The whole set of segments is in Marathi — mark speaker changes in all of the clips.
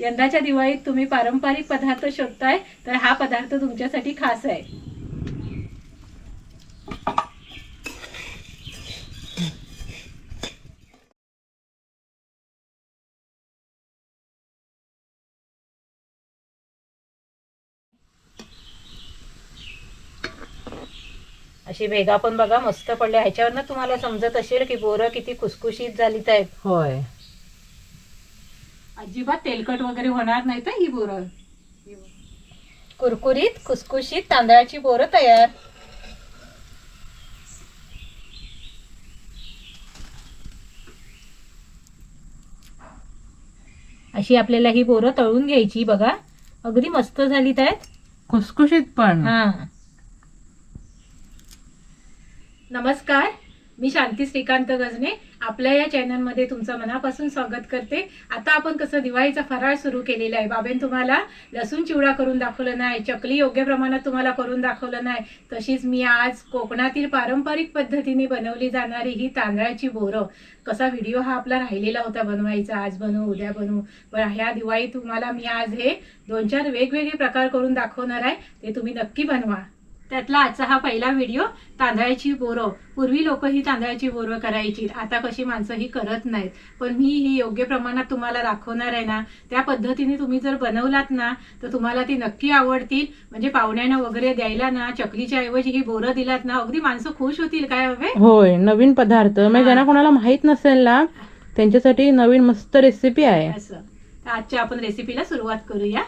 Speaker 1: यंदाच्या दिवाळीत तुम्ही पारंपरिक पदार्थ शोधताय तर हा पदार्थ तुमच्यासाठी खास आहे. अशी भेगा पण बघा मस्त पडल्या ह्याच्यावरनं तुम्हाला समजत असेल की बोरं किती खुसखुशीत झाली आहेत.
Speaker 2: होय.
Speaker 1: अजिबात तेलकट वगैरे होणार नाही तर ही बोरं. कुरकुरीत खुसखुशीत तांदळाची बोरं तयार. अशी आपल्याला ही बोरं तळून घ्यायची बघा. अगदी मस्त झालीत आहेत.
Speaker 2: खुसखुशीत पण.
Speaker 1: हा. नमस्कार. मी शांती श्रीकांत गजने आपल्या या चॅनलमध्ये तुमचं मनापासून स्वागत करते. आता आपण कसं दिवाळीचा फराळ सुरू केलेला आहे. बाबेन तुम्हाला लसूण चिवडा करून दाखवलं नाही चकली योग्य प्रमाणात तुम्हाला करून दाखवलं नाही तशीच मी आज कोकणातील पारंपरिक पद्धतीने बनवली जाणारी ही तांदळाची बोरं. कसा व्हिडिओ हा आपला राहिलेला होता बनवायचा आज बनवू उद्या बनवू? पण ह्या दिवाळी तुम्हाला मी आज हे दोन चार वेगवेगळे प्रकार करून दाखवणार आहे. ते तुम्ही नक्की बनवा. त्यातला आजचा हा पहिला व्हिडिओ तांदळाची बोरं. पूर्वी लोक ही तांदळाची बोरं करायची आता कशी माणसं ही करत नाहीत. पण मी ही योग्य प्रमाणात तुम्हाला दाखवणार आहे ना त्या पद्धतीने तुम्ही जर बनवलात ना तर तुम्हाला ती नक्की आवडतील. म्हणजे पाहुण्यांना वगैरे द्यायला ना चकलीच्या ऐवजी ही बोरं दिलात ना अगदी माणसं खुश होतील काय हवे
Speaker 2: होय नवीन पदार्थ. म्हणजे. ज्यांना कोणाला माहीत नसेल ना त्यांच्यासाठी नवीन मस्त रेसिपी आहे.
Speaker 1: असं. तर आजच्या आपण रेसिपीला सुरुवात करूया.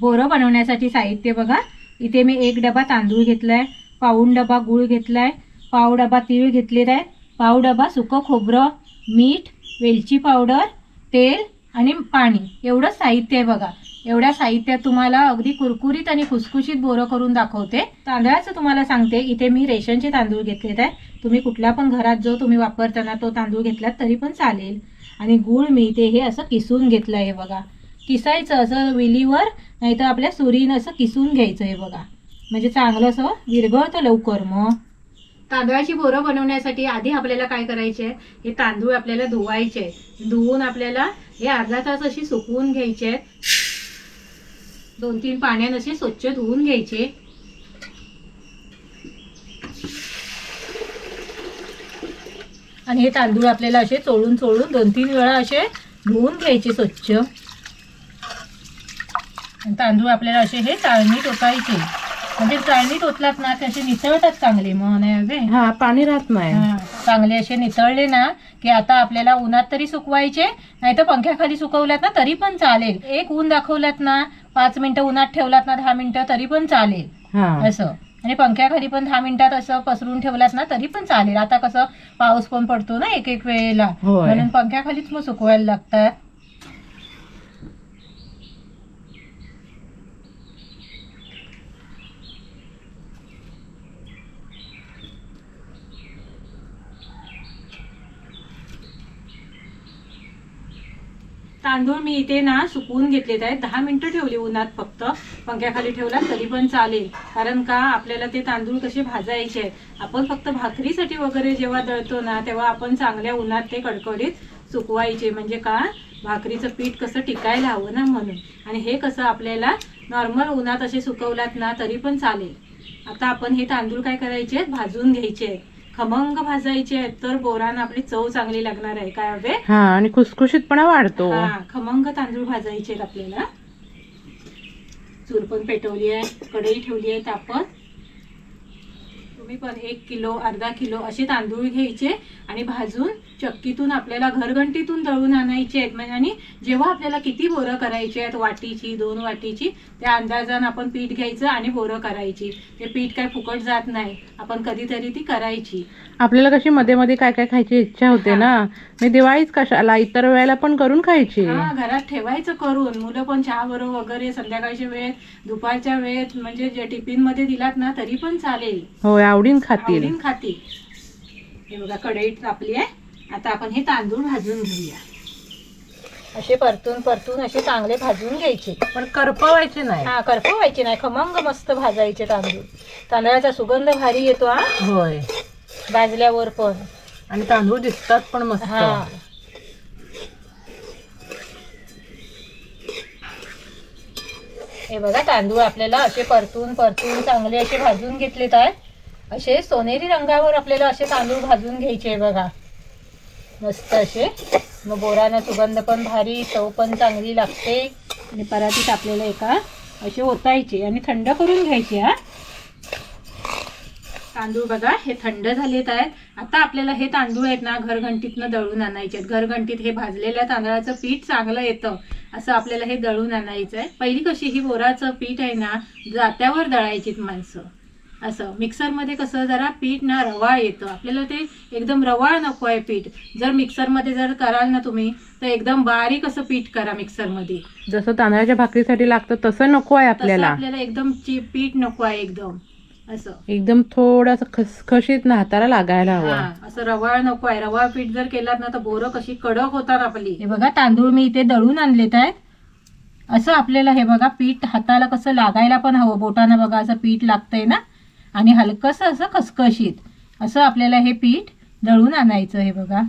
Speaker 1: बोरं बनवण्यासाठी साहित्य बघा. इथे मी एक डबा तांदूळ घेतला आहे पाऊण डबा गूळ आहे पाव डबा तीळ घेतलेला आहे पाव डबा सुकं खोबरं मीठ वेलची पावडर तेल आणि पाणी. एवढं साहित्य आहे बघा. एवढ्या साहित्यात तुम्हाला अगदी कुरकुरीत आणि खुसखुशीत बोरं करून दाखवते. तांदळाचं तुम्हाला सांगते इथे मी रेशनचे तांदूळ घेतलेत आहे. तुम्ही कुठल्या पण घरात जो तुम्ही वापरताना तो तांदूळ घेतलात तरी पण चालेल. आणि गूळ मी इथे हे असं किसून घेतलं आहे बघा. किसायचं असं विलीवर नाही तर आपल्या सुरीनं असं किसून घ्यायचं आहे बघा. म्हणजे चांगलं असं विरघळतं लवकर मग. तांदळाची बोरं बनवण्यासाठी आधी आपल्याला काय करायचे हे तांदूळ आपल्याला धुवायचे धुवून आपल्याला हे अर्धा तास अशी सुकवून घ्यायचे दोन तीन पाण्यानं असे स्वच्छ धुवून घ्यायचे आणि हे तांदूळ आपल्याला असे चोळून चोळून दोन तीन वेळा असे धुवून घ्यायचे स्वच्छ. तांदूळ आपल्याला असे हे चाळणीत ओतायचे म्हणजे चाळणीत ओतलात ना ते असे नितळतात चांगले हवे
Speaker 2: हा पाणी राहत नाही.
Speaker 1: चांगले असे नितळले ना की आता आपल्याला उन्हात तरी सुकवायचे नाही तर पंख्याखाली सुकवल्यात ना तरी पण चालेल. एक ऊन दाखवल्यात ना पाच मिनिटं उन्हात ठेवलात ना दहा मिनिटं तरी पण चालेल. असं. आणि पंख्याखाली पण दहा मिनिटात असं पसरून ठेवलात ना तरी पण चालेल. आता कसं पाऊस पण पडतो ना एक एक वेळेला. म्हणून पंख्याखालीच मग सुकवायला लागतात. तांदूळ मी इथे ना सुकवून घेतलेत आहेत. दहा मिनिटं ठेवली उन्हात फक्त. पंख्याखाली ठेवला तरी पण चालेल. कारण का आपल्याला ते तांदूळ कसे भाजायचे आहेत. आपण फक्त भाकरीसाठी वगैरे जेव्हा दळतो ना तेव्हा आपण चांगल्या उन्हात ते कडकडीत सुकवायचे. म्हणजे का भाकरीचं पीठ कसं टिकायला हवं ना म्हणून. आणि हे कसं आपल्याला नॉर्मल उन्हात असे सुकवलात ना तरी पण चालेल. आता आपण हे तांदूळ काय करायचे आहेत? भाजून घ्यायचे आहेत. खमंग भाजायचे आहेत तर बोरानं आपली चव चांगली लागणार आहे. काय हवे?
Speaker 2: हा आणि खुसखुशीतपणा वाढतो.
Speaker 1: हा खमंग तांदूळ भाजायचे आहेत आपल्याला. चूल पण पेटवली आहे कढई ठेवली आहे तापत. तुम्ही पण एक किलो अर्धा किलो असे तांदूळ घ्यायचे आणि भाजून चक्कीतून आपल्याला घरघंटीतून दळून आणायचे आहेत. म्हणजे आणि जेव्हा आपल्याला किती बोरं करायची आहेत वाटीची दोन वाटीची त्या अंदाजानं आपण पीठ घ्यायचं आणि बोरं करायची. ते पीठ काय फुकट जात नाही. आपण कधीतरी ती करायची.
Speaker 2: आपल्याला कशी मध्ये मध्ये काय काय खायची इच्छा होते ना? मी दिवाळीच कशाला इतर वेळेला पण करून खायची.
Speaker 1: हा घरात ठेवायचं करून. मुलं पण चहा बरोबर वगैरे संध्याकाळच्या वेळेत दुपारच्या वेळेत म्हणजे जे टिफिनमध्ये दिलात ना तरी पण चालेल.
Speaker 2: होय आवडीन खातील.
Speaker 1: आवडीन खातील. हे बघा कढईत तापली आहे. आता आपण हे तांदूळ भाजून घेऊया. असे परतून परतून असे चांगले भाजून घ्यायचे.
Speaker 2: पण करपवायचे नाही.
Speaker 1: हा करपवायचे नाही. खमंग मस्त भाजायचे तांदूळ. तांदळाचा सुगंध भारी येतो हा.
Speaker 2: होय.
Speaker 1: भाजल्यावर पण.
Speaker 2: आणि तांदूळ दिसतात पण मस्त.
Speaker 1: हा. हे बघा तांदूळ आपल्याला असे परतून परतून चांगले असे भाजून घेतलेत आहे असे सोनेरी रंगावर आपल्याला असे तांदूळ भाजून घ्यायचे बघा. मस्त असे. मग बोरानं सुगंध पण भारी चव पण चांगली लागते. आणि परातीत आपल्याला एका असे ओतायचे आणि थंड करून घ्यायचे हा. तांदूळ बघा हे थंड झालेत आहेत. आता आपल्याला हे तांदूळ आहेत ना घरघंटीतनं दळून आणायचे आहेत. घरघंटीत हे भाजलेल्या तांदळाचं पीठ चांगलं येतं. असं आपल्याला हे दळून आणायचं आहे पहिली कशी ही बोराचं पीठ आहे ना जात्यावर दळायचीत माणसं. असं. मिक्सरमध्ये कसं जरा पीठ ना रवाळ येतं. आपल्याला ते एकदम रवाळ नको आहे पीठ. जर मिक्सरमध्ये जर कराल ना तुम्ही तर एकदम बारीक असं पीठ करा मिक्सरमध्ये.
Speaker 2: जसं तांदळाच्या भाकरीसाठी लागतं तसं नको आहे
Speaker 1: तसं
Speaker 2: आपल्याला.
Speaker 1: आपल्याला एकदम ची- पीठ नको आहे एकदम. असं.
Speaker 2: एकदम थोडंसं खसखशीत ना हाताला लागायला हवं.
Speaker 1: असं रवाळ नको आहे. रवाळ पीठ जर केलात ना तर बोरं कशी कडक होतात आपली. हे बघा तांदूळ मी इथे दळून आणलेत आहेत. असं आपल्याला हे बघा पीठ हाताला कसं लागायला पण हवं. बोटानं बघा असं पीठ लागतंय ना. आणि हलकंसं असं खसखशीत. असं आपल्याला हे पीठ दळून आणायचं हे बघा.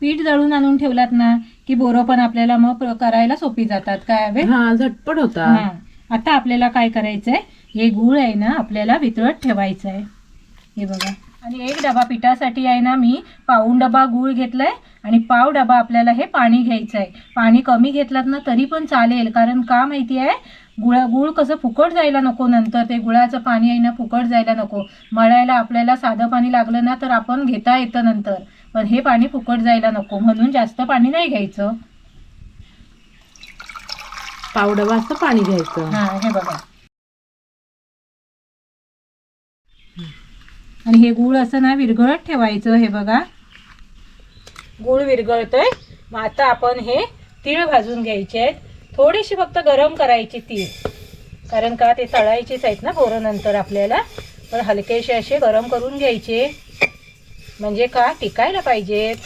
Speaker 1: पीठ दळून आणून ठेवलात ना की बोरं पण आपल्याला मग करायला सोपी जातात. काय हवे?
Speaker 2: हा झटपट होता
Speaker 1: हा. आता आपल्याला काय करायचंय? हे गूळ आहे ना आपल्याला वितळत ठेवायचं आहे हे बघा. आणि एक डबा पिठासाठी आहे ना मी पाऊण डबा गूळ घेतलाय आणि पाव डबा आपल्याला हे पाणी घ्यायचं आहे पाणी कमी घेतलात ना तरी पण चालेल. कारण का माहिती आहे? गुळा गुळ कसं फुकट जायला नको नंतर ते गुळाचं पाणी आहे ना फुकट जायला नको. मळायला आपल्याला साधं पाणी लागलं ना तर आपण घेता येतं नंतर. पण हे पाणी फुकट जायला नको म्हणून जास्त पाणी नाही घ्यायचं.
Speaker 2: पावडं वाजता पाणी घ्यायचं.
Speaker 1: हा हे बघा. आणि हे गूळ असं ना विरघळत ठेवायचं हे बघा. गूळ विरघळतंय. मग आता आपण हे तीळ भाजून घ्यायचे आहेत. थोडीशी फक्त गरम करायची तीळ कारण का ते तळायचेच आहेत ना पोरं नंतर आपल्याला. पण हलकेसे असे गरम करून घ्यायचे. म्हणजे का? टिकायला पाहिजेत.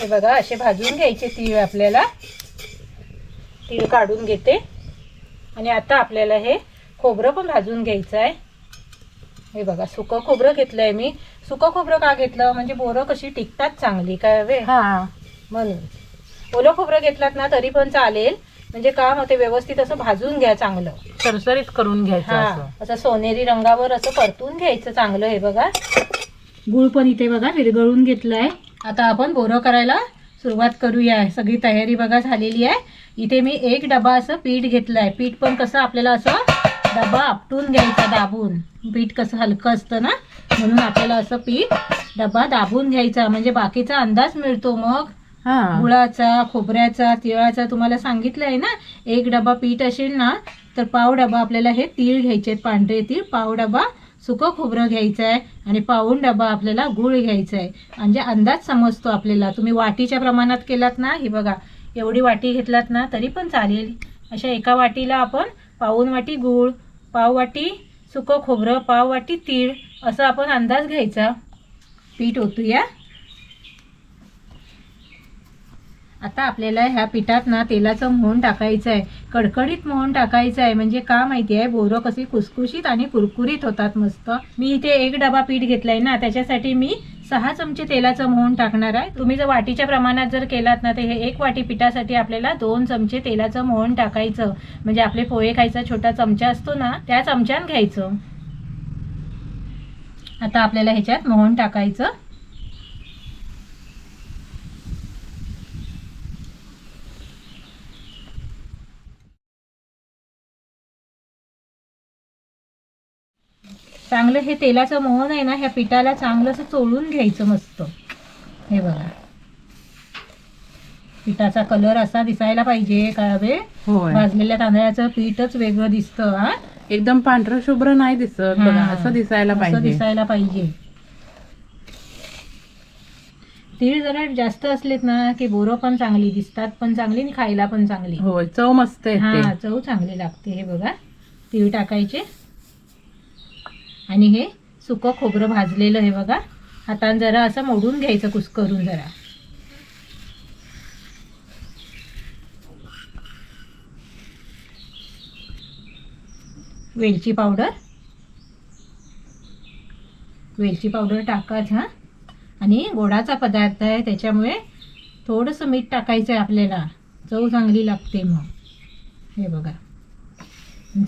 Speaker 1: हे बघा असे भाजून घ्यायचे तीळ आपल्याला. तीळ काढून घेते. आणि आता आपल्याला हे खोबरं पण भाजून घ्यायचं आहे. हे बघा सुकं खोबरं घेतलं आहे मी. सुकं खोबरं का घेतलं? म्हणजे बोरं कशी टिकतात चांगली काय हवे
Speaker 2: हा.
Speaker 1: म्हणून. ओलं खोबरं घेतलात ना तरी पण चालेल. म्हणजे का मग ते व्यवस्थित असं भाजून घ्या चांगलं.
Speaker 2: सरसरीत करून घ्यायचं
Speaker 1: हा
Speaker 2: असं.
Speaker 1: असं सोनेरी रंगावर असं परतून घ्यायचं चांगलं हे बघा. गुळ पण इथे बघा विरघळून घेतलाय. आता आपण बोरं करायला सुरुवात करूया. सगळी तयारी बघा झालेली आहे. इथे मी एक डबा असं पीठ घेतलंय. पीठ पण कसं आपल्याला असं डबा आपटून घ्यायचा दाबून. पीठ कसं हलकं असतं ना म्हणून आपल्याला असं पीठ डबा दाबून घ्यायचा. म्हणजे बाकीचा अंदाज मिळतो मग. गुळाचा खोबऱ्याचा तिळाचा तुम्हाला सांगितलं आहे ना एक डबा पीठ असेल ना तर पाव डबा आपल्याला हे तीळ घ्यायचे आहेत पांढरे तीळ. पाव डबा सुकं खोबरं घ्यायचं आहे आणि पाऊण डबा आपल्याला गुळ घ्यायचा आहे म्हणजे अंदाज समजतो आपल्याला. तुम्ही वाटीच्या प्रमाणात केलात ना हे बघा एवढी वाटी घेतलात ना तरी पण चालेल. अशा एका वाटीला आपण पाऊण वाटी गूळ पाव वाटी सुकं खोबरं पाव वाटी तीळ असं आपण अंदाज घ्यायचा. पीठ ओतूया. आता आपल्याला ह्या पिठात ना तेलाचं मोहन टाकायचं आहे कडकडीत मोहन टाकायचं आहे म्हणजे का माहिती आहे बोरं कशी कुसकुशीत आणि कुरकुरीत होतात मस्त. मी इथे एक डबा पीठ घेतलाय ना त्याच्यासाठी मी सहा चमचे तेलाचं मोहन टाकणार आहे. तुम्ही जर वाटीच्या प्रमाणात जर केलात ना तर हे एक वाटी पिठासाठी आपल्याला दोन चमचे तेलाचं मोहन टाकायचं. म्हणजे आपले पोहे खायचा छोटा चमचा असतो ना त्या चमच्यान घ्यायचं. आता आपल्याला ह्याच्यात मोहन टाकायचं. चांगलं हे तेलाचं मोहन आहे ना ह्या पिठाला चांगलं असं चोळून घ्यायचं मस्त. हे बघा. पिठाचा कलर असा दिसायला पाहिजे का हवे
Speaker 2: होय.
Speaker 1: भाजलेल्या तांदळाचं पीठच वेगळं दिसतं हा.
Speaker 2: एकदम पांढरं शुभ्र नाही दिसत बघा
Speaker 1: हा.
Speaker 2: असं दिसायला
Speaker 1: असं
Speaker 2: पाहिजे.
Speaker 1: दिसायला पाहिजे. तीळ जरा जास्त असलेत ना की बोरं पण चांगली दिसतात पण चांगली आणि खायला पण चांगली.
Speaker 2: होय चव मस्त
Speaker 1: हा चव चांगली लागते हे बघा. तीळ टाकायचे. आणि हे सुकं खोबरं भाजलेलं हे बघा. हातानं जरा असं मोडून घ्यायचं कुस्करून जरा. वेलची पावडर. वेलची पावडर टाकाच हां आणि गोडाचा पदार्थ आहे त्याच्यामुळे थोडंसं मीठ टाकायचं आहे आपल्याला. चव चांगली लागते मग. हे बघा.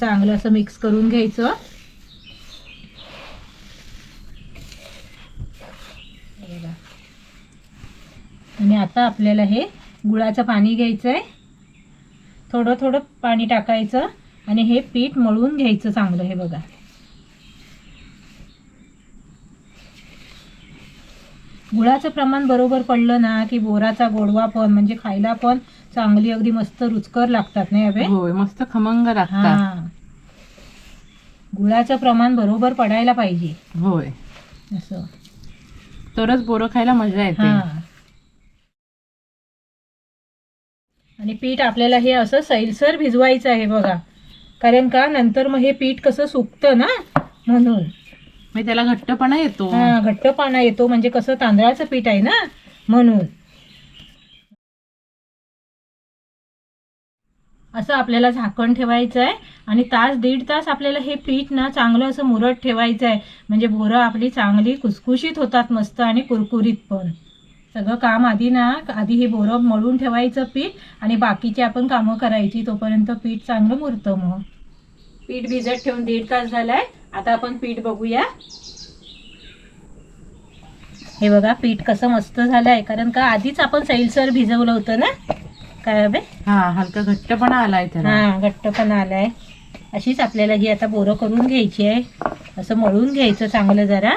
Speaker 1: चांगलं असं मिक्स करून घ्यायचं हे बघा. आणि आता आपल्याला हे गुळाचं पाणी घ्यायचं आहे थोडं थोडं पाणी टाकायचं आणि हे पीठ मळून घ्यायचं चांगलं हे बघा. गुळाचं प्रमाण बरोबर पडलं ना की बोराचा गोडवा पण म्हणजे खायला पण चांगली अगदी मस्त रुचकर लागतात नाही हवे
Speaker 2: होय मस्त खमंग लागतात.
Speaker 1: हा. गुळाचं प्रमाण बरोबर पडायला पाहिजे.
Speaker 2: होय.
Speaker 1: असं.
Speaker 2: तरच बोरं खायला मजा येते.
Speaker 1: आणि पीठ आपल्याला हे असं सैलसर भिजवायचं आहे बघा. कारण का? नंतर मग हे पीठ कसं सुकतं ना? म्हणून.
Speaker 2: मग त्याला घट्टपणा येतो.
Speaker 1: हा घट्टपणा येतो. म्हणजे कसं? तांदळाचं पीठ आहे ना? म्हणून. असं आपल्याला झाकण ठेवायचं आहे. आणि तास दीड तास आपल्याला हे पीठ ना चांगलं असं मुरत ठेवायचं आहे. म्हणजे बोरं आपली चांगली खुसखुशीत होतात मस्त आणि कुरकुरीत पण. सगळं काम आधी ना आधी हे बोरं मळून ठेवायचं पीठ आणि बाकीची आपण कामं करायची तोपर्यंत पीठ चांगलं मुरतं मग. पीठ भिजत ठेवून दीड तास झालाय. आता आपण पीठ बघूया. हे बघा पीठ कसं मस्त झालंय. कारण का आधीच आपण सैलसर भिजवलं होतं ना? काय बे
Speaker 2: हा हलका घट्टपणा आलाय त्याला.
Speaker 1: हा घट्ट पण आलाय. अशीच आपल्याला ही आता बोरं करून घ्यायची आहे. असं मळून घ्यायचं चांगलं जरा.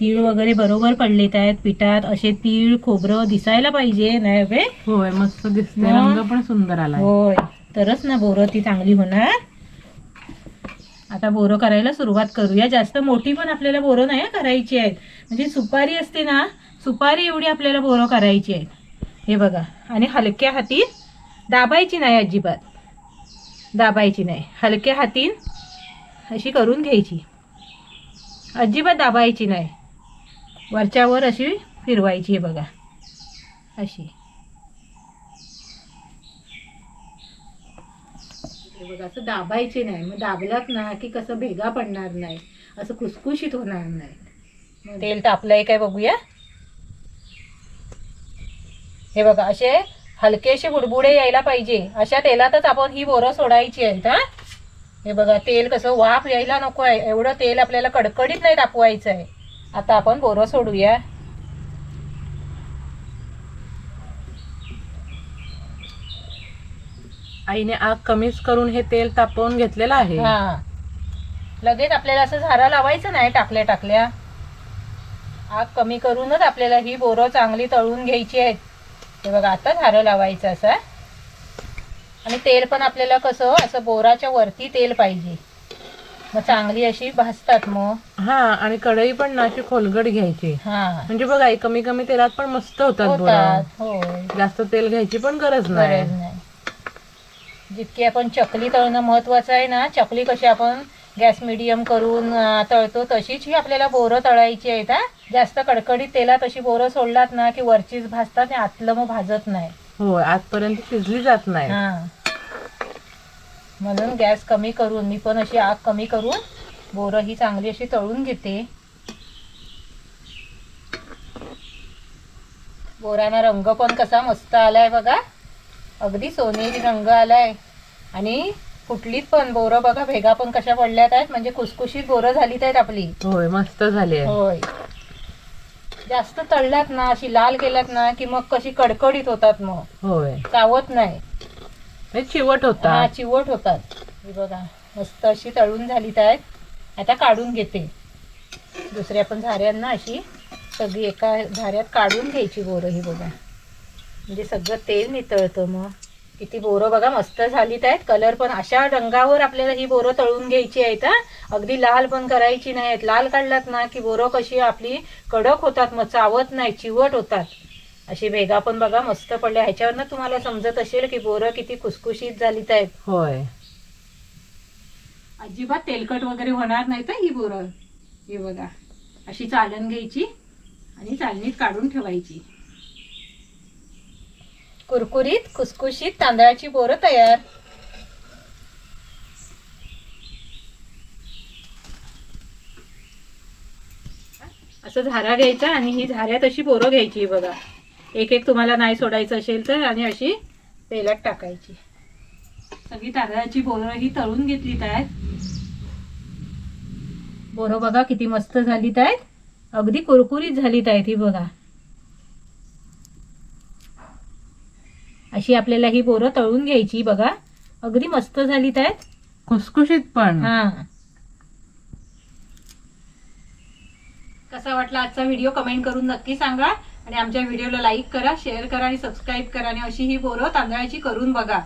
Speaker 1: तीळ वगैरे बरोबर पडलेत आहेत पिठात असे तीळ खोबरं दिसायला पाहिजे नाही बे
Speaker 2: होय मस्त दिसते? रंग पण सुंदर आलाय.
Speaker 1: होय तरच ना बोरं ती चांगली होणार. आता बोरं करायला सुरुवात करूया. जास्त मोठी पण आपल्याला बोरं नाही करायची आहेत. म्हणजे सुपारी असते ना सुपारी एवढी आपल्याला बोरं करायची आहेत. हे बघा आणि हलक्या हाती दाबायची नाही अजिबात. दाबायची नाही. हलक्या हातीन अशी करून घ्यायची. अजिबात दाबायची नाही. वरच्यावर अशी फिरवायची बघा. अशी. हे बघा असं दाबायचे नाही. मग दाबलात ना की कसं भेगा पडणार नाही. असं खुसखुशीत होणार नाही. तेल तापलंय काय बघूया? हे बघा असे हलकेसे बुडबुडे यायला पाहिजे. अशा तेलातच आपण ही बोरं सोडायची आहेत हा? हे बघा तेल कसं वाफ यायला नको आहे. एवढं तेल आपल्याला कडकडीत नाही तापवायचं आहे. आता आपण बोरं सोडूया.
Speaker 2: आईने आग कमीच करून हे तेल तापवून घेतलेलं आहे.
Speaker 1: हा. लगेच आपल्याला असं झारा लावायचं नाही टाकल्या टाकल्या. आग कमी करूनच आपल्याला ही बोरं चांगली तळून घ्यायची आहेत. हे बघा आता झारं लावायचं असं. आणि तेल पण आपल्याला कसं असं बोराच्या वरती तेल पाहिजे. मग चांगली अशी भाजतात मग.
Speaker 2: हा आणि कढई पण ना अशी खोलगट घ्यायची.
Speaker 1: हा.
Speaker 2: म्हणजे बघा आई कमी कमी तेलात पण मस्त होतात बोरं.
Speaker 1: होय.
Speaker 2: जास्त तेल घ्यायची पण गरज नाही
Speaker 1: गरज नाही. जितकी आपण चकली तळणं महत्वाचं आहे ना चकली कशी आपण गॅस मिडियम करून अं, तळतो तशीच ही आपल्याला बोरं तळायची आहेत हा. जास्त कडकडीत तेलात अशी बोरं सोडलात ना की वरचीच भाजतात आणि आतलं मग भाजत नाही.
Speaker 2: होय आजपर्यंत शिजली जात नाही.
Speaker 1: हा. म्हणून गॅस कमी करून मी पण अशी आग कमी करून बोरं ही चांगली अशी तळून घेते. बोराना रंग पण कसा मस्त आलाय बघा. अगदी सोनेरी रंग आलाय. आणि फुटलीत पण बोरं बघा भेगा पण कशा पडल्यात आहेत. म्हणजे खुसखुशीत बोरं झालीत आहेत आपली.
Speaker 2: होय मस्त झाली आहे.
Speaker 1: होय. जास्त तळल्यात ना अशी लाल केल्यात ना की मग कशी कडकडीत होतात मग.
Speaker 2: होय.
Speaker 1: चावत नाही.
Speaker 2: हे चिवट
Speaker 1: हा
Speaker 2: होता
Speaker 1: चिवट होतात. हे बघा मस्त अशी तळून झाली आहेत आता काढून घेते. दुसऱ्या पण झाऱ्यांना अशी सगळी एका झाऱ्यात काढून घ्यायची बोरं ही बघा. म्हणजे सगळं तेल नितळतं मग. किती बोरं बघा मस्त झालीत आहेत कलर पण अशा रंगावर आपल्याला ही बोरं तळून घ्यायची आहेत हा. अगदी लाल पण करायची नाहीत. लाल काढलात ना की बोरं कशी आपली कडक होतात मग चावत नाही चिवट होतात. अशी भेगा पण बघा मस्त पडल्या ह्याच्यावरनं तुम्हाला समजत असेल की बोरं किती खुसखुशीत झालीत आहेत.
Speaker 2: होय.
Speaker 1: अजिबात तेलकट वगैरे होणार नाही तर ही बोरं हे बघा. अशी चालण घ्यायची आणि चालणीत काढून ठेवायची. कुरकुरीत खुसखुशीत तांदळाची बोरं तयार. असं झारा घ्यायचा आणि ही झाऱ्यात अशी बोरं घ्यायची बघा. एक एक तुम्हाला नाही सोडायचं असेल तर आणि अशी तेलात टाकायची. सगळी तांदळाची बोरं ही तळून घेतलीत आहेत बोरं बघा किती मस्त झालीत आहेत अगदी कुरकुरीत झालीत आहेत ही बघा. अशी आपल्याला ही बोरं तळून घ्यायची बघा. अगदी मस्त झालीत आहेत
Speaker 2: खुसखुशीत पण.
Speaker 1: हा. कसा वाटला आजचा व्हिडिओ कमेंट करून नक्की सांगा. आणि आमच्या व्हिडिओला लाईक करा शेअर करा आणि सबस्क्राईब करा आणि अशी ही बोरं तांदळाची करून बघा.